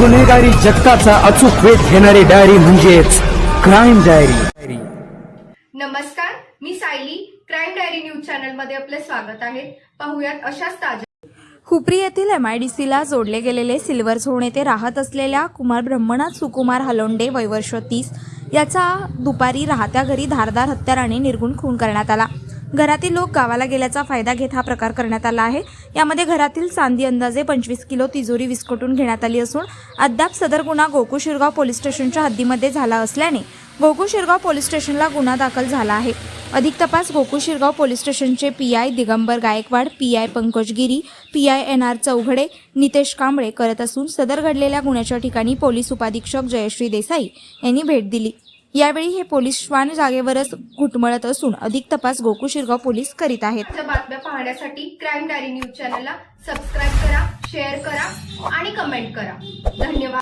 गुन्हेगारी जगताचा अचूक वेध घेणारी डायरी म्हणजेच क्राईम डायरी नमस्कार मी सायली. क्राईम डायरी न्यूज चॅनलमध्ये आपले स्वागत आहे. पाहुयात अशाच ताज्या हुपरी येथील एमआयडीसीला जोडले गेलेले सिल्वर झोन येथे राहत असलेल्या कुमार ब्रह्मनाथ सुकुमार हलोंडे वयवर्ष तीस याचा दुपारी राहत्या घरी धारदार हत्याराने निर्गुण खून करण्यात आला. घरातील लोक गावाला गेल्याचा फायदा घेत हा प्रकार करण्यात आला आहे. यामध्ये घरातील चांदी अंदाजे पंचवीस किलो तिजोरी विस्कटून घेण्यात आली असून अद्याप सदर गुन्हा गोकू शिरगाव पोलीस स्टेशनच्या हद्दीमध्ये झाला असल्याने गोकू शिरगाव पोलीस स्टेशनला गुन्हा दाखल झाला आहे. अधिक तपास गोकू शिरगाव पोलीस स्टेशनचे P I Digambar Gaikwad P I Pankaj Giri P I N R Chaughade Nitesh Kamble करत असून सदर घडलेल्या गुन्ह्याच्या ठिकाणी पोलीस उपाधीक्षक जयश्री देसाई यांनी भेट दिली. यावेळी हे पोलीस श्वान जागेवरच घुटमळत असून अधिक तपास गोकू शिरगाव पोलीस करीत आहेत. बातम्या पाहण्यासाठी क्राईम डायरी न्यूज चॅनलला सबस्क्राईब करा शेअर करा आणि कमेंट करा. धन्यवाद.